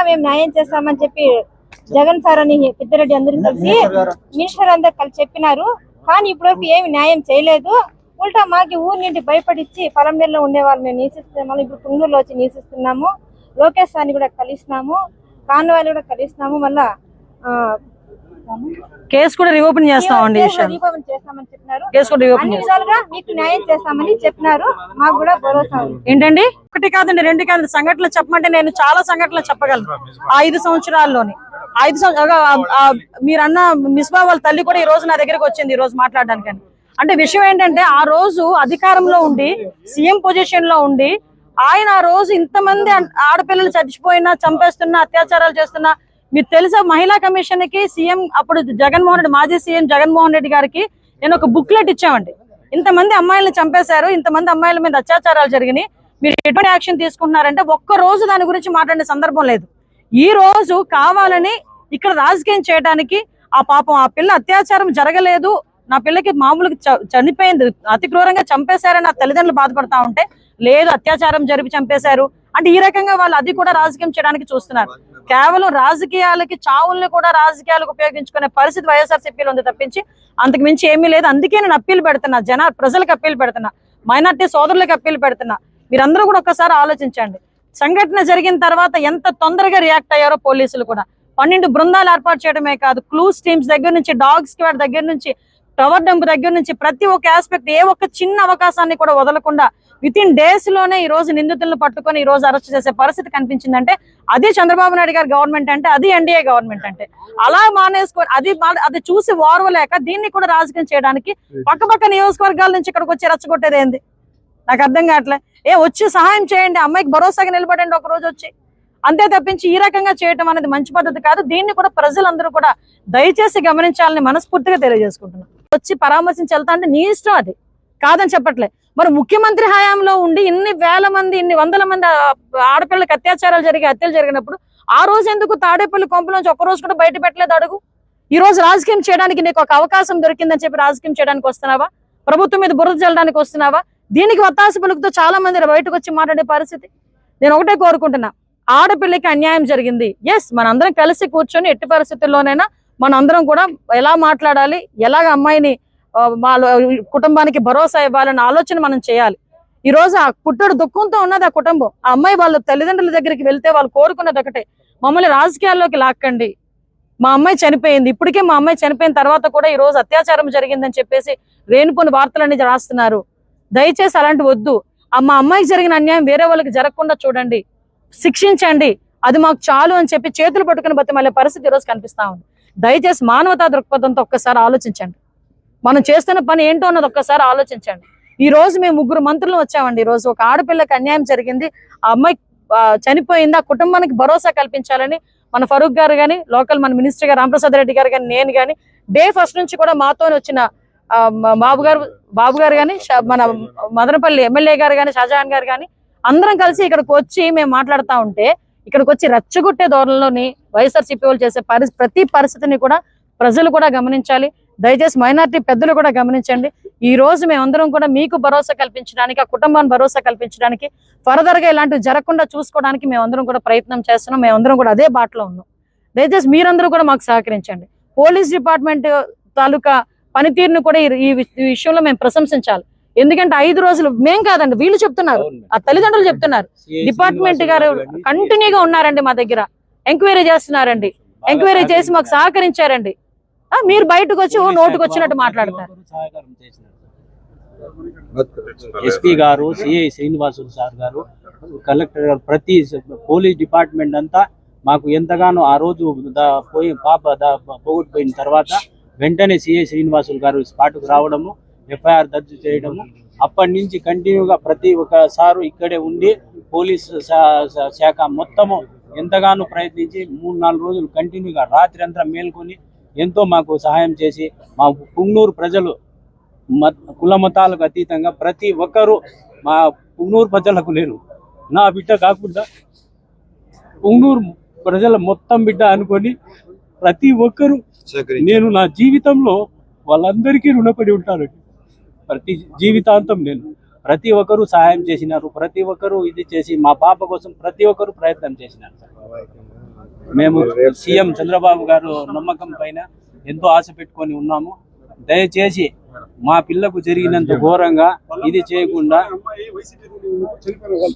ఖచ్చితంగా మేము న్యాయం చేస్తామని చెప్పి జగన్ సార్ అని పెద్దిరెడ్డి అందరూ కలిసి మినిస్టర్ అందరు కలిసి చెప్పినారు. కానీ ఇప్పటివరకు ఏమి న్యాయం చేయలేదు. ఉల్టా మాకి ఊరి నుండి భయపడిచ్చి పొలంనేరులో ఉండే వాళ్ళు మేము నివసిస్తున్నాము. ఇప్పుడు పుంగూరులో వచ్చి నివసిస్తున్నాము. లోకేష్ సార్ని కూడా కలిసినాము. కాన్వాయిలు కూడా కలిసినాము. మళ్ళా కేసు కూడా రీఓపెన్ చేస్తామండి ఈ విషయం రీపవన్ చేస్తామని చెప్పినారు. కేసు కూడా రీఓపెన్ అన్ని చేస్తాం. విధాలుగా మీకు న్యాయం చేస్తామని చెప్పినారు. మాకు కూడా భరోసా ఏంటండి? ఒకటి కాదండి రెండు కాదండి సంఘటనలు చెప్పమంటే నేను చాలా సంఘటనలు చెప్పగలను. ఆ ఐదు సంవత్సరాల్లోని. ఐదు సంవత్సరాలు మీరన్న మిస్బా వాళ్ళ తల్లి కూడా ఈ రోజు నా దగ్గరికి వచ్చింది ఈ రోజు మాట్లాడడానికి అంటే విషయం ఏంటంటే ఆ రోజు అధికారంలో ఉండి సీఎం పొజిషన్లో ఉండి ఆయన ఆ రోజు ఇంతమంది ఆడపిల్లలు చచ్చిపోయినా చంపేస్తున్నా అత్యాచారాలు చేస్తున్నా మీరు తెలుసా మహిళా కమిషన్కి సీఎం అప్పుడు జగన్మోహన్ రెడ్డి మాజీ సీఎం జగన్మోహన్ రెడ్డి గారికి నేను ఒక బుక్లెట్ ఇచ్చామండి. ఇంతమంది అమ్మాయిలను చంపేశారు ఇంతమంది అమ్మాయిల మీద అత్యాచారాలు జరిగినాయి. మీరు ఎటువంటి యాక్షన్ తీసుకుంటున్నారంటే ఒక్క రోజు దాని గురించి మాట్లాడే సందర్భం లేదు. ఈ రోజు కావాలని ఇక్కడ రాజకీయం చేయడానికి ఆ పాపం ఆ పిల్ల అత్యాచారం జరగలేదు. నా పిల్లకి మామూలుగా చ- చనిపోయింది అతి క్రూరంగా చంపేశారని నా తల్లిదండ్రులు బాధపడతా ఉంటే లేదు అత్యాచారం జరిపి చంపేశారు. అంటే ఈ రకంగా వాళ్ళు అది కూడా రాజకీయం చేయడానికి చూస్తున్నారు. కేవలం రాజకీయాలకి చావుల్ని కూడా రాజకీయాలకు ఉపయోగించుకునే పరిస్థితి వైఎస్ఆర్సీపీలో ఉంది తప్పించి అంతకు మించి ఏమీ లేదు. అందుకే నేను అప్పీలు పెడుతున్నా జన ప్రజలకు అప్పీలు పెడుతున్నా మైనార్టీ సోదరులకు అప్పీలు పెడుతున్నా. మీరందరూ కూడా ఒక్కసారి ఆలోచించండి. సంఘటన జరిగిన తర్వాత ఎంత తొందరగా రియాక్ట్ అయ్యారో పోలీసులు కూడా. పన్నెండు బృందాలు ఏర్పాటు చేయడమే కాదు క్లూస్ టీమ్స్ దగ్గర నుంచి డాగ్ స్క్వాడ్ దగ్గర నుంచి టవర్ డంప్ దగ్గర నుంచి ప్రతి ఒక్క ఆస్పెక్ట్ ఏ ఒక్క చిన్న అవకాశాన్ని కూడా వదలకుండా విత్ ఇన్ డేస్లోనే ఈ రోజు నిందితులను పట్టుకొని ఈ రోజు అరెస్ట్ చేసే పరిస్థితి కనిపించిందంటే అది చంద్రబాబు నాయుడు గారి గవర్నమెంట్ అంటే అది ఎన్డీఏ గవర్నమెంట్ అంటే. అలా మానేసుకొని అది మా- అది చూసి ఓర్వలేక దీన్ని కూడా రాజకీయం చేయడానికి పక్కపక్క నియోజకవర్గాల నుంచి ఇక్కడికి వచ్చి రెచ్చగొట్టేది ఏంది? నాకు అర్థం కావట్లే. ఏ వచ్చి సహాయం చేయండి అమ్మాయికి భరోసాగా నిలబడండి ఒక రోజు వచ్చి. అంతే తప్పించి ఈ రకంగా చేయటం అనేది మంచి పద్ధతి కాదు. దీన్ని కూడా ప్రజలందరూ కూడా దయచేసి గమనించాలని మనస్ఫూర్తిగా తెలియజేసుకుంటున్నాను వచ్చి పరామర్శించి వెళ్తా అంటే నీ ఇష్టం అది. కాదని చెప్పట్లే. మరి ముఖ్యమంత్రి హయాంలో ఉండి ఇన్ని వేల మంది ఇన్ని వందల మంది ఆడపిల్లకి అత్యాచారాలు జరిగి హత్యలు జరిగినప్పుడు ఆ రోజు ఎందుకు తాడేపల్లి కొంపలోంచి ఒక్క రోజు కూడా బయట పెట్టలేదు అడుగు? ఈ రోజు రాజకీయం చేయడానికి నీకు ఒక అవకాశం దొరికిందని చెప్పి రాజకీయం చేయడానికి వస్తున్నావా? ప్రభుత్వం మీద బురద చల్లడానికి వస్తున్నావా? దీనికి వత్తాసు పలుకుతో చాలా మంది బయటకు వచ్చి మాట్లాడే పరిస్థితి. నేను ఒకటే కోరుకుంటున్నా. ఆడపిల్లకి అన్యాయం జరిగింది. ఎస్ మనందరం కలిసి కూర్చొని ఎట్టి పరిస్థితుల్లోనైనా మనందరం కూడా ఎలా మాట్లాడాలి ఎలాగ అమ్మాయిని వాళ్ళ కుటుంబానికి భరోసా ఇవ్వాలన్న ఆలోచన మనం చేయాలి. ఈ రోజు ఆ పుట్టడు దుఃఖంతో ఉన్నది ఆ కుటుంబం. ఆ అమ్మాయి వాళ్ళ తల్లిదండ్రుల దగ్గరికి వెళ్తే వాళ్ళు కోరుకున్నది ఒకటే. మమ్మల్ని రాజకీయాల్లోకి లాక్కండి. మా అమ్మాయి చనిపోయింది. ఇప్పటికే మా అమ్మాయి చనిపోయిన తర్వాత కూడా ఈ రోజు అత్యాచారం జరిగిందని చెప్పేసి రేణుపోని వార్తలన్నీ రాస్తున్నారు. దయచేసి అలాంటి వద్దు. ఆ మా అమ్మాయికి జరిగిన అన్యాయం వేరే వాళ్ళకి జరగకుండా చూడండి. శిక్షించండి. అది మాకు చాలు అని చెప్పి చేతులు పట్టుకుని మళ్ళీ పరిస్థితి ఈరోజు కనిపిస్తా ఉంది. దయచేసి మానవతా దృక్పథంతో ఒక్కసారి ఆలోచించండి. మనం చేస్తున్న పని ఏంటో అన్నది ఒక్కసారి ఆలోచించండి. ఈ రోజు మేము ముగ్గురు మంత్రులు వచ్చామండి. ఈ రోజు ఒక ఆడపిల్లకి అన్యాయం జరిగింది. ఆ అమ్మాయి చనిపోయింది. ఆ కుటుంబానికి భరోసా కల్పించాలని మన ఫరూక్ గారు కానీ లోకల్ మన మినిస్టర్ గారు రామప్రసాద్ రెడ్డి గారు కానీ నేను కానీ డే ఫస్ట్ నుంచి కూడా మాతో వచ్చిన బాబు గారు బాబు గారు కానీ మన మదనపల్లి ఎమ్మెల్యే గారు కానీ షాజహాన్ గారు కానీ అందరం కలిసి ఇక్కడికి వచ్చి మేము మాట్లాడుతూ ఉంటే ఇక్కడికి వచ్చి రచ్చగొట్టే ధోరణిలోని వైఎస్ఆర్సీపీ వాళ్ళు చేసే పరి ప్రతి పరిస్థితిని కూడా ప్రజలు కూడా గమనించాలి. దయచేసి మైనారిటీ పెద్దలు కూడా గమనించండి. ఈ రోజు మేమందరం కూడా మీకు భరోసా కల్పించడానికి ఆ కుటుంబాన్ని భరోసా కల్పించడానికి ఫర్దర్గా ఇలాంటివి జరగకుండా చూసుకోవడానికి మేమందరం కూడా ప్రయత్నం చేస్తున్నాం. మేమందరం కూడా అదే బాటలో ఉన్నాం. దయచేసి మీరందరూ కూడా మాకు సహకరించండి. పోలీస్ డిపార్ట్మెంట్ తాలూకా పనితీరును కూడా ఈ విషయంలో మేము ప్రశంసించాలి. ఎందుకంటే ఐదు రోజులు మేం కాదండి వీళ్ళు చెప్తున్నారు. ఆ తల్లిదండ్రులు చెప్తున్నారు. డిపార్ట్మెంట్ గారు కంటిన్యూగా ఉన్నారండి మా దగ్గర. ఎంక్వైరీ చేస్తున్నారండి. ఎంక్వైరీ చేసి మాకు సహకరించారండి. మీరు బయటకు వచ్చి నోటుకు వచ్చినట్టు మాట్లాడతారు. ఎస్పీ గారు సిఐ శ్రీనివాసులు సార్ గారు కలెక్టర్ గారు ప్రతి పోలీస్ డిపార్ట్మెంట్ అంతా మాకు ఎంతగానో ఆ రోజు పోయి పాప పోగొట్టుపోయిన తర్వాత వెంటనే సిఐ శ్రీనివాసులు గారు స్పాట్కు రావడము ఎఫ్ఐఆర్ దర్జు చేయడము. అప్పటి నుంచి కంటిన్యూగా ప్రతి ఒక్క సారు ఇక్కడే ఉండి పోలీస్ శాఖ మొత్తము ఎంతగానో ప్రయత్నించి మూడు నాలుగు రోజులు కంటిన్యూగా రాత్రి అంతా మేల్కొని ఎంతో మాకు సహాయం చేసి మా పుంగనూరు ప్రజలు మత కుల మతాలకు అతీతంగా ప్రతి ఒక్కరూ మా పుంగనూరు ప్రజలకు లేరు. నా బిడ్డ కాకుండా పుంగనూరు ప్రజల మొత్తం బిడ్డ అనుకొని ప్రతి ఒక్కరూ నేను నా జీవితంలో వాళ్ళందరికీ రుణపడి ఉంటానండి. ప్రతి జీవితాంతం నేను ప్రతి ఒక్కరూ సహాయం చేసినారు ప్రతి ఒక్కరూ ఇది చేసి మా పాప కోసం ప్రతి ఒక్కరూ ప్రయత్నం చేసినారు సార్. మేము సీఎం చంద్రబాబు గారు నమ్మకం పైన ఎంతో ఆశ పెట్టుకొని ఉన్నాము. దయచేసి మా పిల్లకు జరిగినంత ఘోరంగా ఇది చేయకుండా